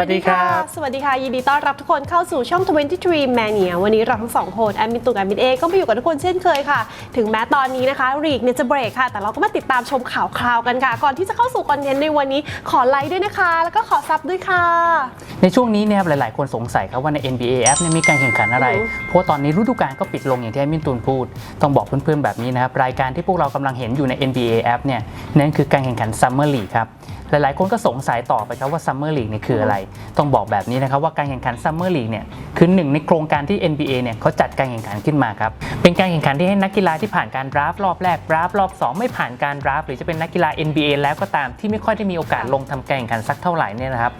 วัสดีครับ สวัสดีค่ะ ยินดีต้อนรับทุกคนเข้าสู่ช่อง 23 Mania วันนี้เราทั้งสองคนแอดมินตุกแอดมินเอก็มาอยู่กับทุกคนเช่นเคยค่ะ ถึงแม้ตอนนี้นะคะรีกเนี่ยจะเบรกค่ะ แต่เราก็มาติดตามชมข่าวคราวกันค่ะ ก่อนที่จะเข้าสู่คอนเทนต์ในวันนี้ขอไลค์ด้วยนะคะ แล้วก็ขอซับด้วยค่ะ ในช่วงนี้เนี่ยครับหลาย ๆ คนสงสัยครับว่าใน NBA แอปเนี่ยมีการแข่งขันอะไรอืมเพราะว่าตอนนี้ฤดูกาลก็ปิดลงอย่างที่แอดมินตูนพูด ต้องบอกเพื่อน ๆ แบบนี้นะครับรายการที่พวกเรากำลังเห็นอยู่ใน NBA แอปเนี่ยนั่นคือการแข่งขัน Summer League ครับหลายๆ คนก็สงสัยต่อไปครับว่า Summer League เนี่ยคืออะไร ต้องบอกแบบนี้นะครับว่าการแข่งขัน Summer League เนี่ยคือหนึ่งในโครงการที่ NBA เนี่ยเขาจัดการแข่งขันขึ้นมาครับ เป็นการแข่งขันที่ให้นักกีฬาที่ผ่านการดราฟรอบแรกดราฟรอบสองไม่ผ่านการดราฟหรือจะเป็นนักกีฬา NBA แล้วก็ตามที่ไม่ค่อยได้มีโอกาสลงทำการแข่งขันสักเท่าไหร่เนี่ยนะครับ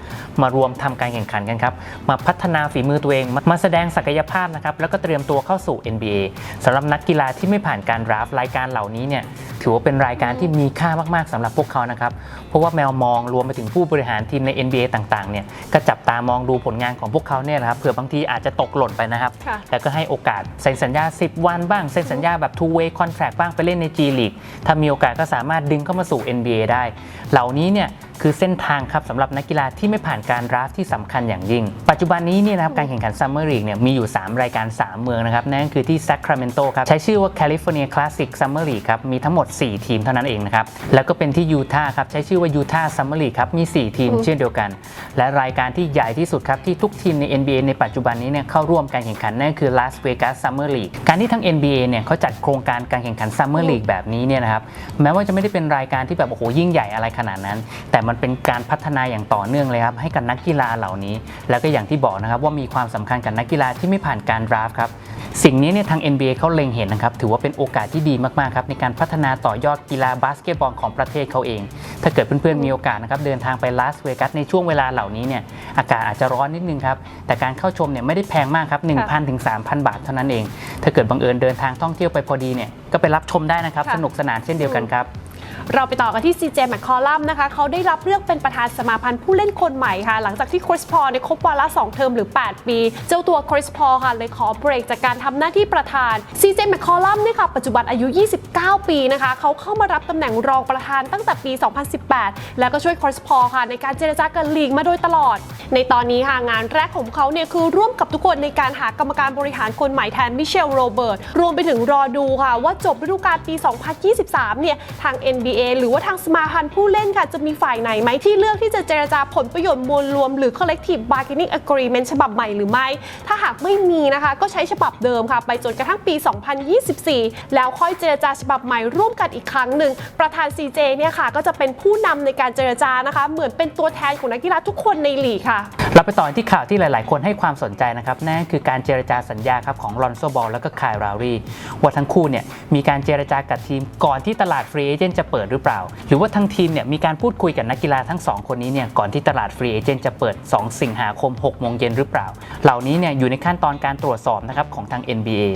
มารวมทำการแข่งขันกันครับมาพัฒนาฝีมือตัวเองมาแสดงศักยภาพนะครับแล้วก็เตรียมตัวเข้าสู่ NBA สำหรับนักกีฬาที่ไม่ผ่านการดราฟรายการเหล่านี้เนี่ย ถือว่าเป็นรายการที่มีค่ามาก ๆสำหรับพวกเขานะครับ เพราะว่าแมวมองรวมไปถึงผู้บริหารทีมใน NBA ต่างๆเนี่ยก็จับตามองดูผลงานของพวกเขาเนี่ยนะครับเผื่อบางทีอาจจะตกหล่นไปนะครับค่ะแล้วก็ให้โอกาสเซ็นสัญญา 10 วันบ้างเซ็นสัญญาแบบ two way contract บ้างไปเล่นใน G League ถ้ามีโอกาสก็สามารถดึงเข้ามาสู่ NBA ได้ เหล่านี้เนี่ย คือเส้นทางครับสำหรับนักกีฬาที่ไม่ผ่านการดราฟที่สำคัญอย่างยิ่ง ปัจจุบันนี้เนี่ยนะครับการแข่งขัน Summer League เนี่ยมีอยู่ 3 รายการ 3 เมืองนะครับนั่นก็คือที่ Sacramento ครับใช้ชื่อว่า California Classic Summer League ครับมีทั้งหมด 4 ทีมเท่านั้นเองนะครับแล้วก็เป็นที่ยูทาห์ครับใช้ชื่อว่า Utah Summer League ครับมี 4 ทีมอืมเช่นเดียวกัน และรายการที่ใหญ่ที่สุดครับที่ทุกทีมใน NBA ในปัจจุบันนี้เนี่ยเข้าร่วมการแข่งขันนั่นคือ Las Vegas Summer League การที่ทั้ง NBA เนี่ยเขาจัดโครงการการแข่งขัน Summer League แบบนี้เนี่ยนะครับแม้ว่าจะไม่ได้เป็นรายการที่แบบโอ้โหยิ่งใหญ่อะไรขนาดนั้น แต่มันเป็นการพัฒนาอย่างต่อเนื่องเลยครับให้กับนักกีฬาเหล่านี้ แล้วก็อย่างที่บอกนะครับว่ามีความสำคัญกับนักกีฬาที่ไม่ผ่านการดราฟต์ครับสิ่งนี้เนี่ยทาง NBA เขาเล็งเห็นนะครับถือว่าเป็นโอกาสที่ดีมากๆครับในการพัฒนาต่อยอดกีฬาบาสเกตบอลของประเทศเขาเอง ถ้าเกิดเพื่อนๆมีโอกาสนะครับเดินทางไปลาสเวกัสในช่วงเวลาเหล่านี้เนี่ยอากาศอาจจะร้อนนิดนึงครับแต่การเข้าชมเนี่ยไม่ได้แพงมากครับ1,000ถึง3,000 บาทเท่านั้นเอง ถ้าเกิดบังเอิญเดินทางท่องเที่ยวไปพอดีเนี่ยก็ไปรับชมได้นะครับค่ะสนุกสนานเช่นเดียวกันครับ เราไปต่อกันที่ CJ McCollum นะคะเขาได้รับเลือกเป็นประธานสมาพันธ์ผู้เล่นคนใหม่ค่ะ หลังจากที่คริสพอลในครบวาระ2เทอมหรือ 8 ปี เจ้าตัวคริสพอลค่ะเลยขอเบรกจากการทำหน้าที่ประธาน CJ McCollum เนี่ยค่ะปัจจุบันอายุ 29 ปีนะคะเขาเข้ามารับตำแหน่งรองประธานตั้งแต่ปี 2018 แล้วก็ช่วยคริสพอลค่ะในการเจรจากับลีกมาโดยตลอด ในตอนนี้ค่ะงานแรกของเขาเนี่ยคือร่วมกับทุกคนในการหากรรมการบริหารคนใหม่แทนมิเชลโรเบิร์ตรวมไปถึงรอดูค่ะว่าจบฤดูกาลปี 2023 เนี่ยทาง NBA หรือว่าทางสมาพันธ์ผู้เล่นค่ะจะมีฝ่ายไหนไหมที่เลือกที่จะเจรจาผลประโยชน์มวลรวม หรือ collective bargaining agreement ฉบับใหม่หรือไม่ ถ้าหากไม่มีนะคะ ก็ใช้ฉบับเดิมค่ะ ไปจนกระทั่งปี 2024 แล้วค่อยเจรจาฉบับใหม่ร่วมกันอีกครั้งหนึ่ง ประธาน CJ เนี่ยค่ะ ก็จะเป็นผู้นำในการเจรจานะคะ เหมือนเป็นตัวแทนของนักกีฬาทุกคนในลีกค่ะเราไปต่อที่ข่าวที่หลาย ๆ คนให้ความสนใจนะครับนั่นคือการเจรจาสัญญาครับของลอนโซบอลแล้วก็คายรารีว่าทั้งคู่เนี่ยมีการเจรจากับทีมก่อนที่ตลาดฟรีเอเจนต์จะเปิดหรือเปล่า หรือว่าทั้งทีมเนี่ยมีการพูดคุยกับนักกีฬาทั้ง 2 คนนี้เนี่ยก่อนที่ตลาดฟรีเอเจนต์จะเปิด 2 สิงหาคม 6 โมงเย็นหรือเปล่า เหล่านี้เนี่ยอยู่ในขั้นตอนการตรวจสอบนะครับของทาง NBA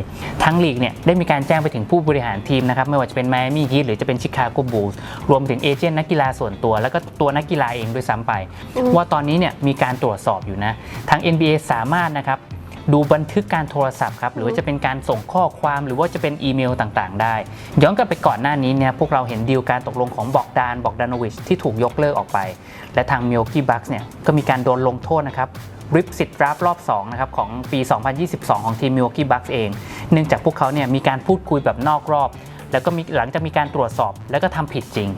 ทั้งลีกเนี่ยได้มีการแจ้งไปถึงผู้บริหารทีมนะครับไม่ว่าจะเป็นไมอามี่ฮีทหรือจะเป็นชิคาโกบูลส์รวมถึงเอเจนต์นักกีฬาส่วนตัว แล้วก็ตัวนักกีฬาเองด้วยซ้ำไป ว่าตอนนี้เนี่ยมีการตรวจสอบอยู่นะทาง NBA สามารถนะครับ ดูบันทึกการโทรศัพท์ครับหรือว่าจะเป็นการส่งข้อความหรือว่าจะเป็นอีเมลต่างๆ ได้ ย้อนกลับไปก่อนหน้านี้เนี่ยพวกเราเห็นดีลการตกลงของบอกดานบอกดานวิชที่ถูกยกเลิกออกไป และทางมิ l กี้บัคส์เนี่ยก็มีการโดนลงโทษนะครับริบสิทธิ์รับรอบ2นะครับของปี 2022 ของทีมมิ l กี้บัคส์เอง เนื่องจากพวกเขาเนี่ยมีการพูดคุยแบบนอกรอบ แล้วก็มีหลังจากมีการตรวจสอบแล้วก็ทำผิดจริง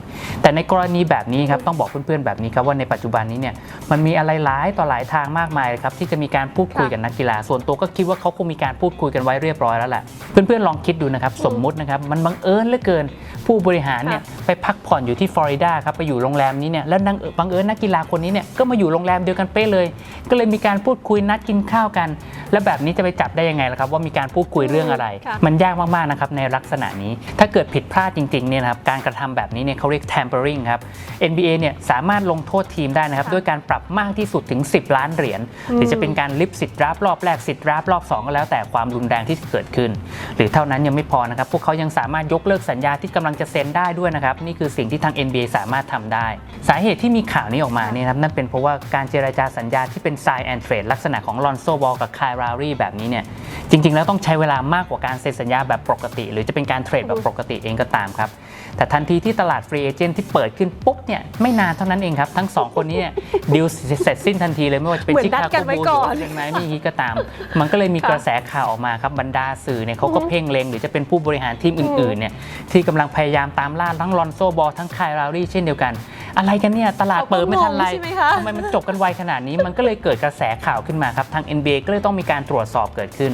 แต่ในกรณีแบบนี้ครับต้องบอกเพื่อนๆแบบนี้ครับว่าในปัจจุบันนี้เนี่ยมันมีอะไรหลายต่อหลายทางมากมายเลยครับที่จะมีการพูดคุยกับนักกีฬา ส่วนตัวก็คิดว่าเขาคงมีการพูดคุยกันไว้เรียบร้อยแล้วแหละเพื่อนๆลองคิดดูนะครับสมมุตินะครับมันบังเอิญเหลือเกิน ผู้บริหารเนี่ยไปพักผ่อนอยู่ที่ฟลอริดาครับไปอยู่โรงแรมนี้เนี่ยแล้วนังบังเอิญนักกีฬาคนนี้เนี่ยก็มาอยู่โรงแรมเดียวกันเป๊ะเลย ก็เลยมีการพูดคุยนัดกินข้าวกัน แล้วแบบนี้จะไปจับได้ยังไงล่ะครับ ว่ามีการพูดคุยเรื่องอะไรค่ะมันยากมากๆนะครับในลักษณะนี้ ถ้าเกิดผิดพลาดจริงๆเนี่ยนะครับการกระทำแบบนี้เนี่ยเขาเรียก tampering ครับ NBA เนี่ยสามารถลงโทษทีมได้นะครับค่ะด้วยการปรับมากที่สุดถึง 10 ล้านเหรียญหรือจะเป็นการลิฟสิทธิ์รับรอบแรกสิทธิ์รับรอบ2ก็แล้วแต่ความรุนแรงที่เกิดขึ้น หรือเท่านั้นยังไม่พอนะครับพวกเขายังสามารถยกเลิกสัญญาที่กำลังงจะเซ็นได้ด้วยนะครับ นี่คือสิ่งที่ทาง NBA สามารถทำได้ สาเหตุที่มีข่าวนี้ออกมาเนี่ยครับนั่นเป็นเพราะว่าการเจรจาสัญญาที่เป็น sign and trade ลักษณะของลอนโซบอลกับคายรารีแบบนี้เนี่ยจริง ๆ แล้วต้องใช้เวลามากกว่าการเซ็นสัญญาแบบปกติ หรือจะเป็นการเทรดแบบปกติเองก็ตามครับแต่ทันทีที่ตลาดฟรีเอเจนต์ที่เปิดขึ้นปุ๊บเนี่ยไม่นานเท่านั้นเองครับ ทั้งสองคนนี้เนี่ยดิวเสร็จสิ้นทันทีเลยไม่ว่าจะเป็นเหมือนชินัดคากัโกนไว้บูลหก่รืออนว่าเชียงรายมีฮีก็ตาม มันก็เลยมีค่ะกระแสข่าวออกมาครับบรรดาสื่อเนี่ยเขาก็เพ่งเล็งหรือจะเป็นผู้บริหารทีมอื่นๆเนี่ยที่กำลังพยายามตามล่าทั้งลอนโซบอลทั้งคายรารีเช่นเดียวกัน อะไรกันเนี่ย ตลาดเปิดไม่ทันไรเขาก็งงใช่ไหมคะ ทำไมมันจบกันไวขนาดนี้ มันก็เลยเกิดกระแสข่าวขึ้นมาครับ ทาง NBA ก็เลยต้องมีการตรวจสอบเกิดขึ้น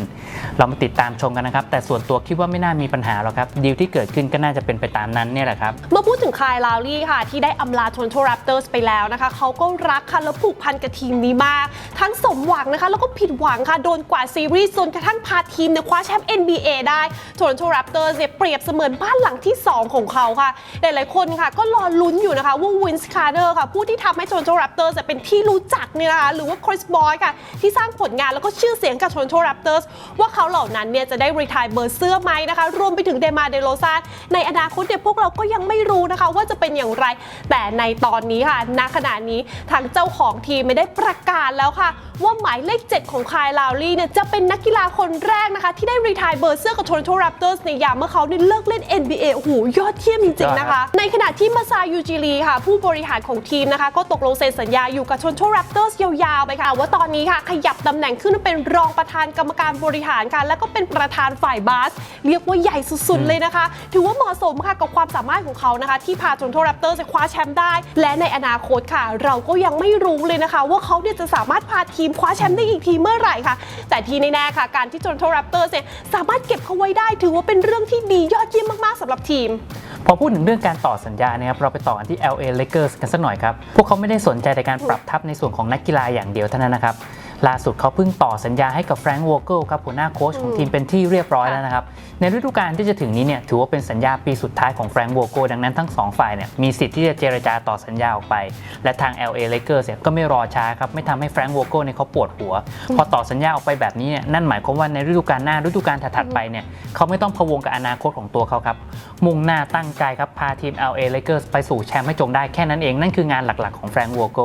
เรามาติดตามชมกันนะครับ แต่ส่วนตัวคิดว่าไม่น่ามีปัญหาหรอกครับดีลที่เกิดขึ้นก็น่าจะเป็นไปตามนั้นเนี่ยแหละครับ เมื่อพูดถึงคายลาวลี่ค่ะ ที่ได้อำลา Toronto Raptors ไปแล้วนะคะ เขาก็รักค่ะแล้วผูกพันกับทีมนี้มาก ทั้งสมหวังนะคะ แล้วก็ผิดหวังค่ะ โดนกว่าดซีรีส์จนกระทั่งพาทีมเนี่ยคว้าแชมป์ NBA ได้ Toronto Raptors เนี่ยเปรียบเสมือนบ้านหลังที่ 2 ของเขาค่ะ หลายๆคนค่ะ ก็รอลุ้นอยู่นะคะว่าวิินส์คาร์เนอร์ค่ะ ผู้ที่ทำให้ Toronto Raptors เนี่ยเป็นที่รู้จักเนี่ยนะคะหรือว่าคริสบอยค่ะ ที่สร้างผลงานแล้วก็ชื่อเสียงกับโทรนโตแรปเตอร์ว่าเขาเหล่านั้นเนี่ยจะได้รีทายเบอร์เสื้อไหมนะคะ รวมไปถึงเดมาเดโลซานในอนาคตเนี่ยพวกเราก็ยังไม่รู้นะคะ ว่าจะเป็นอย่างไร แต่ในตอนนี้ค่ะณขณะนี้ทางเจ้าของทีมไม่ได้ประกาศแล้วค่ะ ว่าหมายเลข 7 ของคายลาวลี่เนี่ยจะเป็นนักกีฬาคนแรกนะคะ ที่ได้รีทายเบอร์เสื้อกับ Toronto Raptors ในยามเมื่อเขาเนี่ยเลิกเล่น NBA โอ้โหยอดเยี่ยมจริงๆนะคะ ในขณะที่มาซายูจิรีค่ะ ผู้บริหารของทีมนะคะ ก็ตกลงเซ็นสัญญาอยู่กับ Toronto Raptors ยาวๆไปค่ะ ว่าตอนนี้ค่ะ ขยับตำแหน่งขึ้นมาเป็นรองประธานกรรมการบริหารค่ะและก็เป็นประธานฝ่ายบาสเรียกว่าใหญ่สุดๆเลยนะคะ ถือว่าเหมาะสมค่ะกับความสามารถของเขานะคะ ที่พา Toronto Raptors จะคว้าแชมป์ได้ และในอนาคตค่ะ เราก็ยังไม่รู้เลยนะคะ ว่าเขาเนี่ยจะสามารถพาทีมคว้าแชมป์ได้อีกทีเมื่อไหร่ค่ะ แต่ทีแน่ๆค่ะ การที่โจนทอแรปเตอร์เนี่ยสามารถเก็บเขาไว้ได้ ถือว่าเป็นเรื่องที่ดียอดเยี่ยมมากๆสำหรับทีม พอพูดถึงเรื่องการต่อสัญญานะครับเราไปต่อกันที่ LA Lakers กันสักหน่อยครับพวกเขาไม่ได้สนใจในการปรับทัพในส่วนของนักกีฬาอย่างเดียวเท่านั้นนะครับ ล่าสุดเขาเพิ่งต่อสัญญาให้กับแฟรงค์วอลเกิลครับหัวหน้าโค้ชของทีมเป็นที่เรียบร้อยแล้วนะครับ ในฤดูกาลที่จะถึงนี้เนี่ยถือว่าเป็นสัญญาปีสุดท้ายของแฟรงค์วอลเกิลดังนั้นทั้งสองฝ่ายเนี่ยมีสิทธิ์ที่จะเจรจาต่อสัญญาออกไป และทาง LA Lakers เนี่ยก็ไม่รอช้าครับไม่ทำให้แฟรงค์วอลเกิลเนี่ยเขาปวดหัว พอต่อสัญญาออกไปแบบนี้เนี่ยนั่นหมายความว่าในฤดูกาลหน้าฤดูกาลถัดๆไปเนี่ยเขาไม่ต้องพะวงกับอนาคตของตัวเขาครับมุ่งหน้าตั้งใจครับพาทีม LA Lakers ไปสู่แชมป์ให้จงได้แค่นั้นเองนั่นคืองานหลักๆของแฟรงค์วอลโก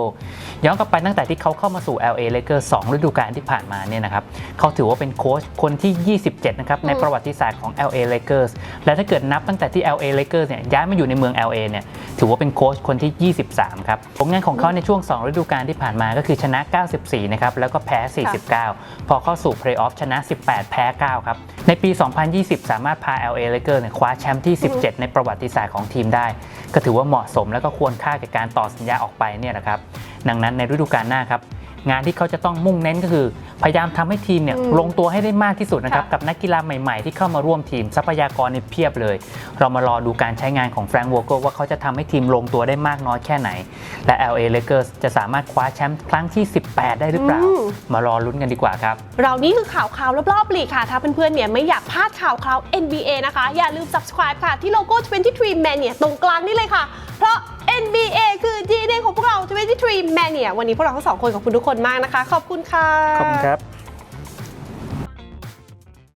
ย้อนกลับไปตั้งแต่ที่เขาเข้ามาสู่ LA Lakers 2ฤดูกาลที่ผ่านมาเนี่ยนะครับเขาถือว่าเป็นโค้ชคนที่ 27 นะครับ ในประวัติศาสตร์ของ LA Lakers และถ้าเกิดนับตั้งแต่ที่ LA Lakers เนี่ยย้ายมาอยู่ในเมือง LA เนี่ยถือว่าเป็นโค้ชคนที่ 23 ครับ ผลงานของเขาในช่วง 2 ฤดูกาลที่ผ่านมาก็คือชนะ 94 นะครับ แล้วก็แพ้ 49 พอเข้าสู่เพลย์ออฟชนะ 18 แพ้ 9 ครับ ในปี 2020 สามารถพา LA Lakers เนี่ยคว้าแชมป์ที่ 17 ในประวัติศาสตร์ของทีมได้ ก็ถือว่าเหมาะสมแล้วก็ควรค่ากับการต่อสัญญาออกไปเนี่ยนะครับดังนั้นในฤดูกาลหน้าครับ งานที่เขาจะต้องมุ่งเน้นก็คือ พยายามทำให้ทีมเนี่ยอืมลงตัวให้ได้มากที่สุดนะครับค่ะกับนักกีฬาใหม่ๆ ที่เข้ามาร่วมทีมทรัพยากรในเพียบเลย เรามารอดูการใช้งานของแฟรงค์วอลเกว่าเขาจะทำให้ทีมลงตัวได้มากน้อยแค่ไหน และ LA Lakers จะสามารถคว้าแชมป์ครั้งที่ 18 ได้หรือเปล่าอืมมารอลุ้นกันดีกว่าครับ เรานี่คือข่าวคราวรอบๆลีกค่ะ ถ้าเพื่อนๆเนี่ยไม่อยากพลาดข่าวคราว NBA นะคะ อย่าลืม subscribe ค่ะที่โลโก้ 23 Mania ตรงกลางนี่เลยค่ะ เพราะ NBA คือ DNA ของพวกเรา23 Mania วันนี้พวกเราทั้งสองคนขอบคุณทุกคนมากนะคะ ขอบคุณค่ะ ขอบคุณครับ